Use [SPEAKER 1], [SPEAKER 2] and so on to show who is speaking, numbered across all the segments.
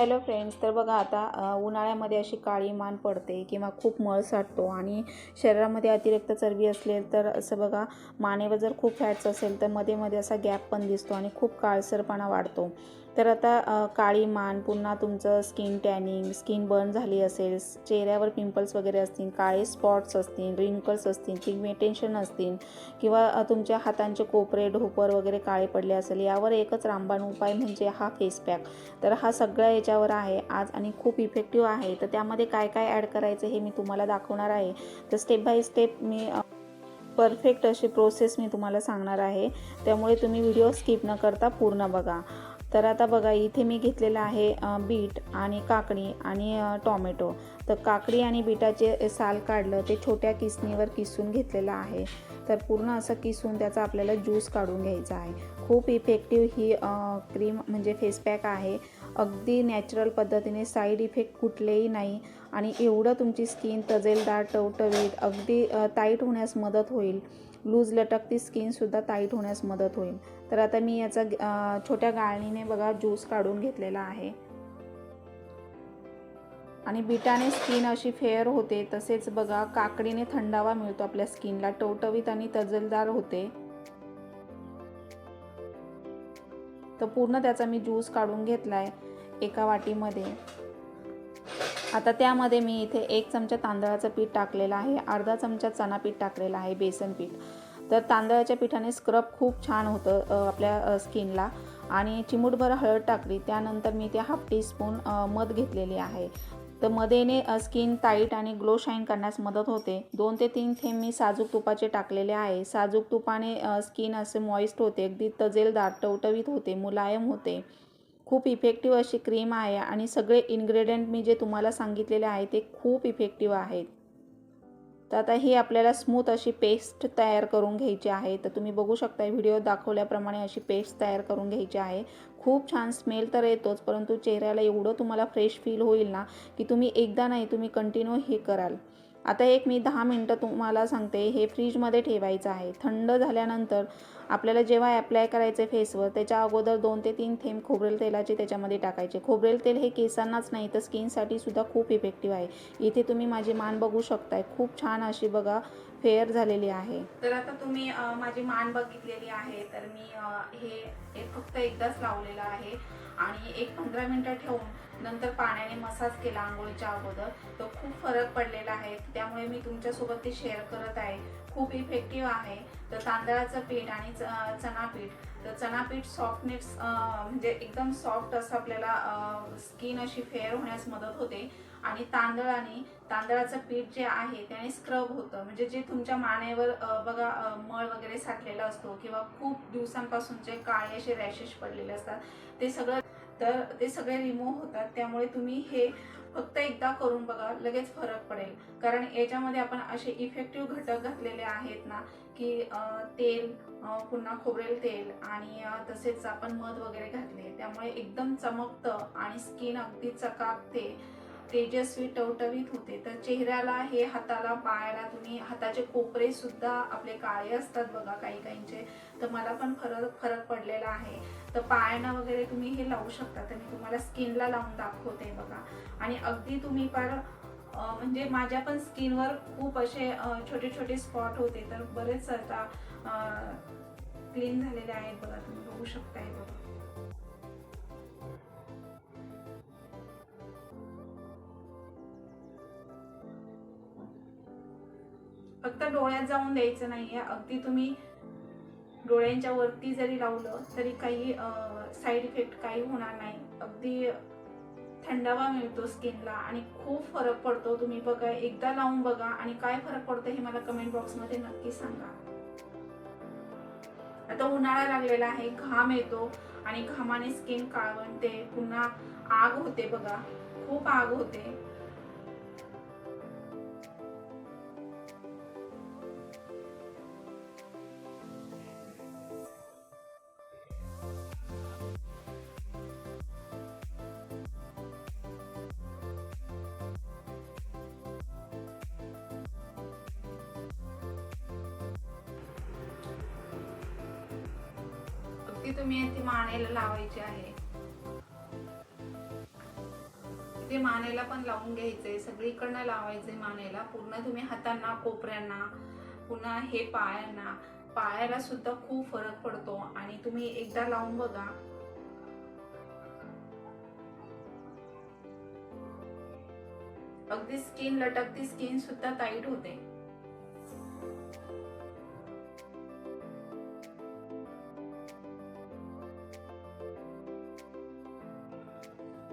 [SPEAKER 1] Hello friends तर बघा आता उन्हाळ्यामध्ये अशी काळी मान पडते किंवा खूप मळ साठतो आणि शरीरामध्ये अतिरिक्त चरबी असेल तर असं बघा मानेवर जर खूप फॅट्स असेल तर मध्ये मध्ये असा गॅप पण दिसतो आणि खूप काळसरपणा वाढतो. तर आता काळी मान पुन्हा तुमचं स्किन टॅनिंग स्किन बर्न झाली असेल चेहऱ्यावर पिंपल्स वगैरे असतील काळे स्पॉट्स असतील रिंकल्स असतील पिगमेटेशन असतील किंवा तुमच्या हातांचे कोपरे ढोपर वगैरे काळे पडले असेल यावर एकच रामबाण उपाय म्हणजे हा फेस पॅक तर हा सगळा याच्यावर आहे. आज आणि खूप इफेक्टिव्ह आहे. तर त्यामध्ये काय काय ॲड करायचं हे मी तुम्हाला दाखवणार आहे. तर स्टेप बाय स्टेप मी परफेक्ट अशी प्रोसेस मी तुम्हाला सांगणार आहे. त्यामुळे तुम्ही व्हिडिओ स्किप न करता पूर्ण बघा. तर आता बघा इथे मी घेतलेलं आहे बीट आणि काकडी आणि टॉमॅटो. तर काकडी आणि बीटाचे साल काढलं ते छोट्या किसणीवर किसून घेतलेलं आहे. तर पूर्ण असं किसून त्याचा आपल्याला ज्यूस काढून घ्यायचा आहे. खूप इफेक्टिव्ह ही क्रीम म्हणजे फेस पॅक आहे. अगदी नॅचरल पद्धतीने साईड इफेक्ट कुठलेही नाही. आणि एवढं तुमची स्किन तजेलदार टवटवीत अगदी टाईट होण्यास मदत होईल. लूज लटकती स्किनसुद्धा टाईट होण्यास मदत होईल. तर आता मी याचा छोट्या गाळणीने बघा ज्यूस काढून घेतलेला आहे. आणि बिटाने स्किन अशी फेअर होते. तसेच बघा काकडीने थंडावा मिळतो आपल्या स्किनला टवटवीत आणि तजलदार होते. तर पूर्ण त्याचा मी ज्यूस काढून घेतला आहे एका वाटीमध्ये. आता त्यामध्ये मी इथे एक चमचा तांदळाचं पीठ टाकलेलं आहे अर्धा चमचा चणा पीठ टाकलेलं आहे बेसन पीठ. तर तांदळाच्या पिठाने स्क्रब खूप छान होतं आपल्या स्किनला. आणि चिमूटभर हळद टाकली त्यानंतर मी ते हाफ टीस्पून मध घेतलेली आहे. तर मदेने स्किन टाईट आणि ग्लो शाईन करण्यास मदत होते. दोन ते तीन थेंब मी साजूक तुपाचे टाकलेले आहे. साजूक तुपाने स्किन असे मॉइस्ट होते. अगदी तजेलदार टवटवीत होते मुलायम होते. खूप इफेक्टिव्ह अशी क्रीम आहे आणि सगळे इन्ग्रेडियंट मी जे तुम्हाला सांगितलेले आहे ते खूप इफेक्टिव्ह आहेत. तर आता ही आपल्याला स्मूथ अशी पेस्ट तयार करून घ्यायची आहे. तर तुम्ही बघू शकता व्हिडिओ दाखवल्याप्रमाणे अशी पेस्ट तयार करून घ्यायची आहे. खूप छान स्मेल तर येतोच परंतु चेहऱ्याला एवढं तुम्हाला फ्रेश फील होईल ना की तुम्ही एकदा नाही तुम्ही कंटिन्यू हे कराल. आता एक मी दहा मिनटं तुम्हाला सांगते हे फ्रीजमध्ये ठेवायचं आहे. थंड झाल्यानंतर आपल्याला जेव्हा ॲप्लाय करायचे फेसवर त्याच्या अगोदर दोन ते तीन थेंब खोबरेल तेलाचे त्याच्यामध्ये टाकायचे. खोबरेल तेल हे केसांनाच नाही तर स्किनसाठी सुद्धा खूप इफेक्टिव्ह आहे. इथे तुम्ही माझी मान बघू शकताय. खूप छान अशी बघा फेअर झालेली आहे. तर आता तुम्ही माझी मान बघितलेली आहे. तर मी हे एक फक्त एकदाच लावलेलं आहे. आणि एक पंधरा मिनटं ठेवून नंतर पाण्याने मसाज केला आंघोळीच्या अगोदर. तर खूप फरक पडलेला आहे. त्यामुळे मी तुमच्यासोबत ते शेअर करत आहे. खूप इफेक्टिव्ह आहे. तर तांदळाचं पीठ आणि च- चणा पीठ तर चणा पीठ सॉफ्टनेस म्हणजे एकदम सॉफ्ट असं आपल्याला स्किन अशी फेअर होण्यास मदत होते. आणि तांदळाने तांदळाचं पीठ जे आहे त्याने स्क्रब होतं. म्हणजे जे तुमच्या मानेवर बघा मळ वगैरे साठलेला असतो किंवा खूप दिवसांपासून जे काळे असे रॅशेस पडलेले असतात. ते सगळं तर ते सगळे रिमूव्ह होतात. त्यामुळे तुम्ही हे फक्त एकदा करून बघा लगेच फरक पडेल. कारण याच्यामध्ये आपण असे इफेक्टिव्ह घटक घातलेले आहेत ना की तेल पुन्हा खोबरेल तेल आणि तसेच आपण मध वगैरे घातले. त्यामुळे एकदम चमकतं आणि स्किन अगदी चकाकते. तेजस्वी टवटवीत होते. तर चेहऱ्याला हे हाताला पायाला तुम्ही हाताचे कोपरे सुद्धा आपले काळे असतात बघा काही काहींचे. तर मला पण फरक फरक पडलेला आहे. तर पायांना वगैरे तुम्ही हे लावू शकता. तर मी तुम्हाला स्किनला लावून दाखवते बघा. आणि अगदी तुम्ही फार म्हणजे माझ्या पण स्किनवर खूप असे छोटे छोटे स्पॉट होते. तर बरेच आता क्लीन झालेले आहेत बघा. तुम्ही बघू शकताय बघा. फक्त डोळ्यात जाऊन द्यायचं नाहीये. अगदी तुम्ही डोळ्यांच्या वरती जरी लावलं तरी काही साईड इफेक्ट काही होणार नाही. अगदी थंडावा मिळतो स्किनला आणि खूप फरक पडतो. तुम्ही बघा एकदा लावून बघा आणि काय फरक पडतो हे मला कमेंट बॉक्समध्ये नक्की सांगा. आता उन्हाळा लागलेला आहे घाम येतो आणि घामाने स्किन काळवणते पुन्हा आग होते बघा. खूप आग होते. ती तुम्ही ती मानेला लावायची आहे. ते मानेला पण लावून घ्यायचंय. सगळीकडनं लावायचंय मानेला. पूर्ण तुम्ही हातांना कोपऱ्यांना पुन्हा हे पायांना. पायाला सुद्धा खूप फरक पडतो. आणि तुम्ही एकदा लावून बघा. अगदी स्किन लटकती स्किन सुद्धा टाईट होते.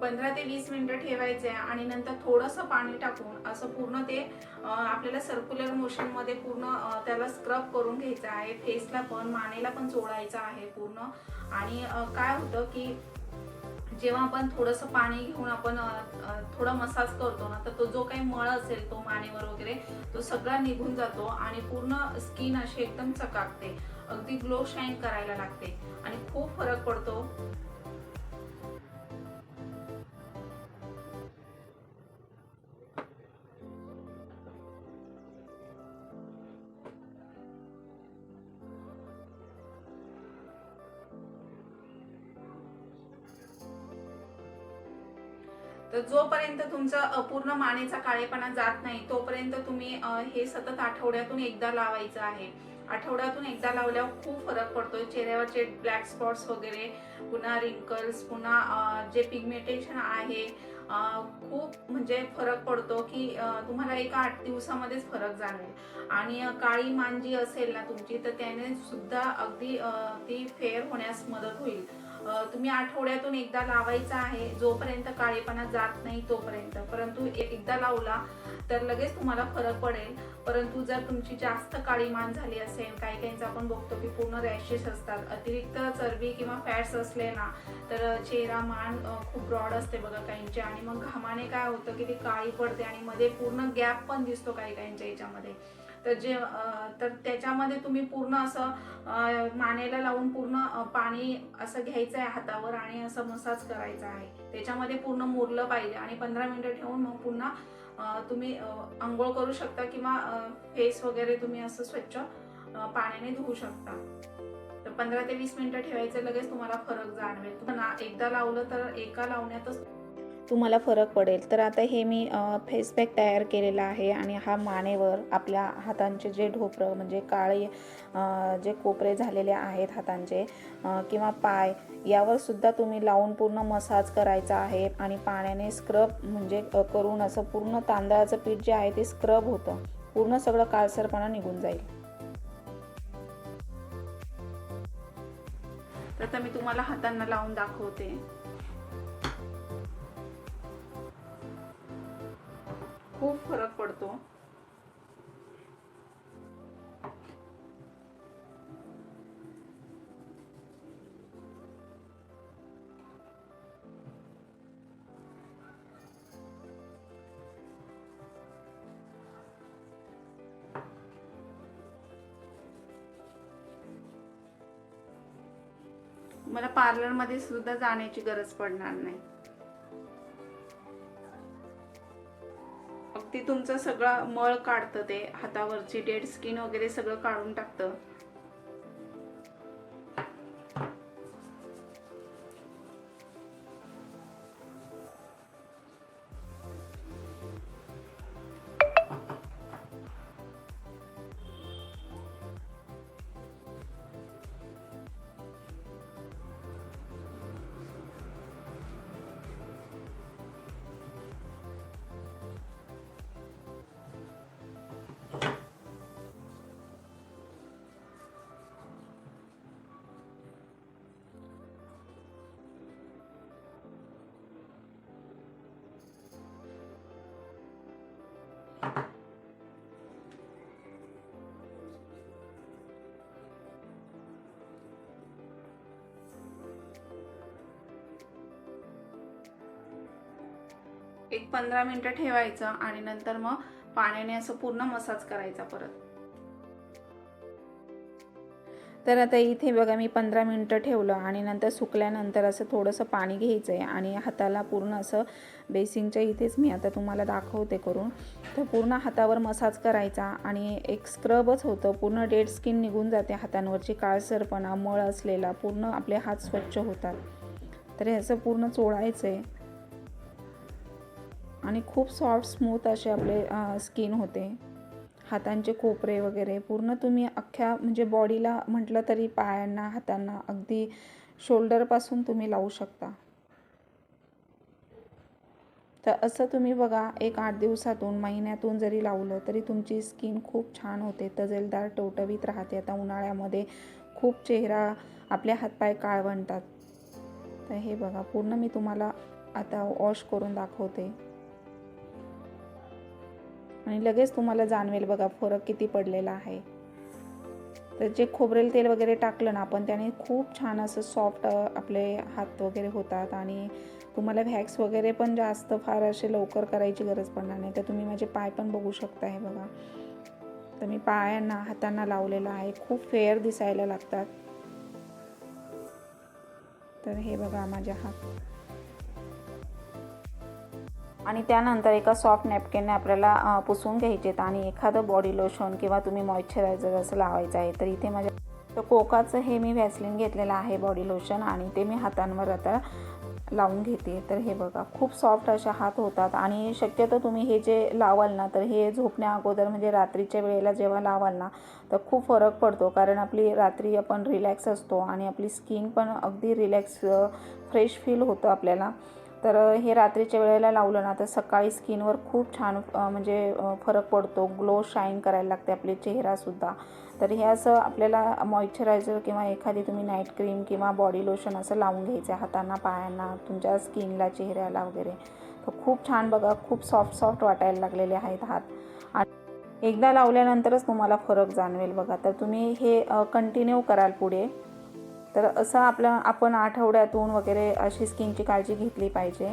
[SPEAKER 1] पंधरा ते वीस मिनिटं ठेवायचे आणि नंतर थोडंसं पाणी टाकून असं पूर्ण ते आपल्याला सर्क्युलर मोशनमध्ये पूर्ण त्याला स्क्रब करून घ्यायचं आहे. फेसला पण मानेला पण चोळायचं आहे पूर्ण. आणि काय होतं की जेव्हा आपण थोडंसं पाणी घेऊन आपण थोडा मसाज करतो ना तर तो जो काही मळ असेल तो मानेवर वगैरे तो सगळा निघून जातो आणि पूर्ण स्किन अशी एकदम चकाकते. अगदी ग्लो शाईन करायला लागते. आणि खूप फरक पडतो. तर जोपर्यंत तुमचा अपूर्ण पूर्ण मानेचा काळेपणा जात नाही तोपर्यंत तुम्ही हे सतत आठवड्यातून एकदा लावायचं आहे. आठवड्यातून एकदा लावल्यावर खूप फरक पडतो चेहऱ्यावरचे ब्लॅक स्पॉट्स वगैरे पुन्हा रिंकल्स पुन्हा जे पिगमेंटेशन आहे खूप म्हणजे फरक पडतो की तुम्हाला एका आठ दिवसामध्येच फरक जाणवेल. आणि काळी मान जी असेल ना तुमची तर त्याने सुद्धा अगदी ती फेअर होण्यास मदत होईल. तुम्ही आठवड्यातून एकदा लावायचा आहे जोपर्यंत काळेपणा जात नाही तोपर्यंत. परंतु एकदा लावला तर लगेच तुम्हाला फरक पडेल. परंतु जर तुमची जास्त काळी मान झाली असेल काही काहींचा आपण बघतो की पूर्ण रॅशेस असतात अतिरिक्त चरबी किंवा फॅट्स असले ना तर चेहरा मान खूप ब्रॉड असते बघा काहींचे. आणि मग घामाने काय होतं की ती काळी पडते आणि मध्ये पूर्ण गॅप पण दिसतो काही काहींच्या याच्यामध्ये. तर जे तर त्याच्यामध्ये तुम्ही पूर्ण असं मानेला लावून पूर्ण पाणी असं घ्यायचं आहे हातावर आणि असं मसाज करायचा आहे. त्याच्यामध्ये पूर्ण मुरलं पाहिजे आणि पंधरा मिनिटं ठेवून मग पुन्हा तुम्ही आंघोळ करू शकता किंवा फेस वगैरे तुम्ही असं स्वच्छ पाण्याने धुवू शकता. तर पंधरा ते वीस मिनिटं ठेवायचं लगेच तुम्हाला फरक जाणवेल. एकदा लावलं तर एका लावण्यातच तुम्हाला फरक पडेल. तर आता हे मी फेस पॅक तयार केलेला आहे आणि हा मानेवर आपल्या हातांचे जे ढोपरं म्हणजे काळे जे कोपरे झालेले आहेत हातांचे किंवा पाय यावर सुद्धा तुम्ही लावून पूर्ण मसाज करायचा आहे आणि पाण्याने स्क्रब म्हणजे करून असं पूर्ण तांदळाचं पीठ जे आहे ते स्क्रब होतं. पूर्ण सगळं काळसरपणा निघून जाईल. तर आता मी तुम्हाला हातांना लावून दाखवते. खूप फरक पडतो. मला पार्लरमध्ये सुद्धा जाण्याची गरज पडणार नाही. तुमचं सगळं मळ काढतं ते हातावरची डेड स्किन वगैरे सगळं काढून टाकतं. एक पंधरा मिनटं ठेवायचं आणि नंतर मग पाण्याने असं पूर्ण मसाज करायचा परत. तर आता इथे बघा मी पंधरा मिनटं ठेवलं आणि नंतर सुकल्यानंतर असं थोडंसं पाणी घ्यायचं आहे आणि हाताला पूर्ण असं बेसिंगच्या इथेच मी आता तुम्हाला दाखवते करून. तर पूर्ण हातावर मसाज करायचा आणि एक स्क्रबच होतं. पूर्ण डेड स्किन निघून जाते हातांवरची काळसरपणा मळ असलेला पूर्ण आपले हात स्वच्छ होतात. तर हे असं पूर्ण चोळायचं आहे आणि खूप सॉफ्ट स्मूथ असे आपले स्किन होते. हातांचे कोपरे वगैरे पूर्ण तुम्ही अख्ख्या म्हणजे बॉडीला म्हटलं तरी पायांना हातांना अगदी शोल्डरपासून तुम्ही लावू शकता. तर असं तुम्ही बघा एक आठ दिवसातून महिन्यातून जरी लावलं तरी तुमची स्किन खूप छान होते. तजेलदार टवटवीत राहते. आता उन्हाळ्यामध्ये खूप चेहरा आपले हातपाय काळवंटात तर हे बघा पूर्ण मी तुम्हाला आता वॉश करून दाखवते. आणि लगेच तुम्हाला जाणवेल बघा फरक किती पडलेला आहे. तर जे खोबरेल तेल वगैरे टाकलं ना आपण त्याने खूप छान असं सॉफ्ट आपले हात वगैरे होतात आणि तुम्हाला व्हॅक्स वगैरे पण जास्त फार असे लवकर करायची गरज पडणार नाही. तर तुम्ही माझे पाय पण बघू शकता हे बघा. तर मी पायांना हातांना लावलेलं आहे. खूप फेअर दिसायला लागतात. तर हे बघा माझे हात. आणि त्यानंतर एका सॉफ्ट नॅपकिनने आपल्याला पुसून घ्यायचेत आणि एखादं बॉडी लोशन किंवा तुम्ही मॉइश्चरायझर असं लावायचं आहे तर इथे माझ्या तर कोकाचं हे मी व्हॅसलिन घेतलेलं आहे बॉडी लोशन आणि ते मी हातांवर आता लावून घेते. तर हे बघा खूप सॉफ्ट असे हात होतात आणि शक्यतो तुम्ही हे जे लावाल ना तर हे झोपण्या अगोदर म्हणजे रात्रीच्या वेळेला जेव्हा लावाल ना तर खूप फरक पडतो. कारण आपली रात्री आपण रिलॅक्स असतो आणि आपली स्किन पण अगदी रिलॅक्स फ्रेश फील होतं आपल्याला. तर हे रात्रीच्या वेळेला लावलं ना तर सकाळी स्किनवर खूप छान म्हणजे फरक पडतो. ग्लो शाईन करायला लागते आपले चेहरासुद्धा. तर हे असं आपल्याला मॉइश्चरायझर किंवा एखादी तुम्ही नाईट क्रीम किंवा बॉडी लोशन असं लावून घ्यायचं आहे हातांना पायांना तुमच्या स्किनला चेहऱ्याला वगैरे. तर खूप छान बघा खूप सॉफ्ट सॉफ्ट वाटायला लागलेले आहेत हात. आणि एकदा लावल्यानंतरच तुम्हाला फरक जाणवेल बघा. तर तुम्ही हे कंटिन्यू कराल पुढे. तर असं आपलं आपण आठवड्यातून वगैरे अशी स्किनची काळजी घेतली पाहिजे.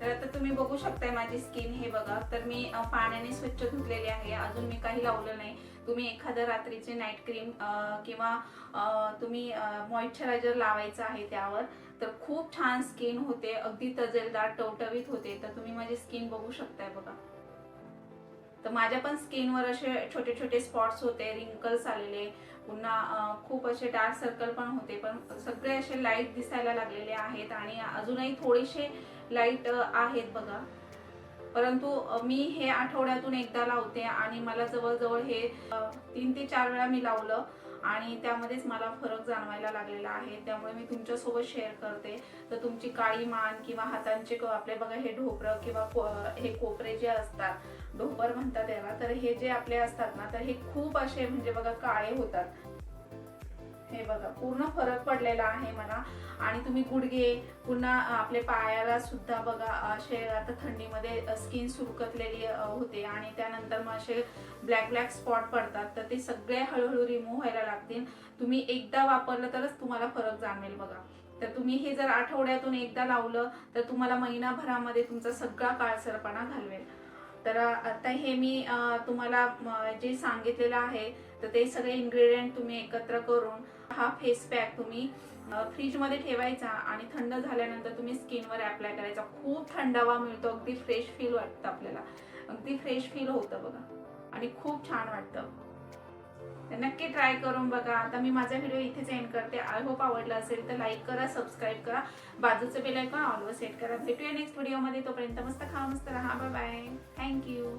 [SPEAKER 1] तर आता तुम्ही बघू शकताय माझी स्किन हे बघा. तर मी पाण्याने स्वच्छ धुतलेली आहे. अजून मी काही लावलं नाही. तुम्ही एखादं रात्रीचे नाईट क्रीम किंवा तुम्ही मॉइश्चरायझर लावायचं आहे त्यावर तर खूप छान स्किन होते. अगदी तजेलदार टवटवीत होते. तर तुम्ही माझी स्किन बघू शकताय बघा. तर माझ्या पण स्किनवर असे छोटे छोटे स्पॉट्स होते रिंकल्स आलेले पुन्हा खूप असे डार्क सर्कल पण होते पण सगळे असे लाइट दिसायला लागलेले आहेत आणि अजूनही थोडेसे लाइट आहेत बघा. परंतु मी हे आठवड्यातून एकदा लावते आणि मला जवळजवळ हे तीन ते चार वेळा मी लावलं. आणि त्यामध्येच मला फरक जाणवायला लागलेला आहे. त्यामुळे मी तुमच्यासोबत शेअर करते. तर तुमची काळी मान किंवा हातांचे आपले बघा हे ढोबरं किंवा हे कोपरे जे असतात ढोपर म्हणतात याला तर हे जे आपले असतात ना तर हे खूप असे म्हणजे बघा काळे होतात. हे बघा पूर्ण फरक पडलेला आहे मला. आणि तुम्ही गुडघे पुन्हा आपले पायाला सुद्धा बघा असे आता थंडीमध्ये स्किन सुरकतलेली होते. आणि त्यानंतर मग असे ब्लॅक ब्लॅक स्पॉट पडतात. तर ते सगळे हळूहळू रिमूव्ह व्हायला लागतील. तुम्ही एकदा वापरलं तरच तुम्हाला फरक जाणवेल बघा. तर तुम्ही हे जर आठवड्यातून एकदा लावलं तर तुम्हाला महिनाभरामध्ये तुमचा सगळा काळसरपणा घालवेल. तर आता हे मी तुम्हाला जे सांगितलेलं आहे तर ते सगळे इन्ग्रेडियंट तुम्ही एकत्र करून हा फेस पॅक तुम्ही फ्रीजमध्ये ठेवायचा आणि थंड झाल्यानंतर तुम्ही स्किनवर अप्लाय करायचा. खूप थंडावा मिळतो अगदी फ्रेश फील वाटतं आपल्याला. अगदी फ्रेश फील होतं बघा. आणि खूप छान वाटतं. तर नक्की ट्राय करून बघा. आता मी माझा व्हिडिओ इथेच एंड करते. आय होप आवडला असेल तर लाईक करा सबस्क्राईब करा. बाजूचं बेल आयकॉन ऑलवर सेट करा. भेटूया नेक्स्ट व्हिडिओमध्ये तोपर्यंत मस्त खा मस्त राहा. Bye bye thank you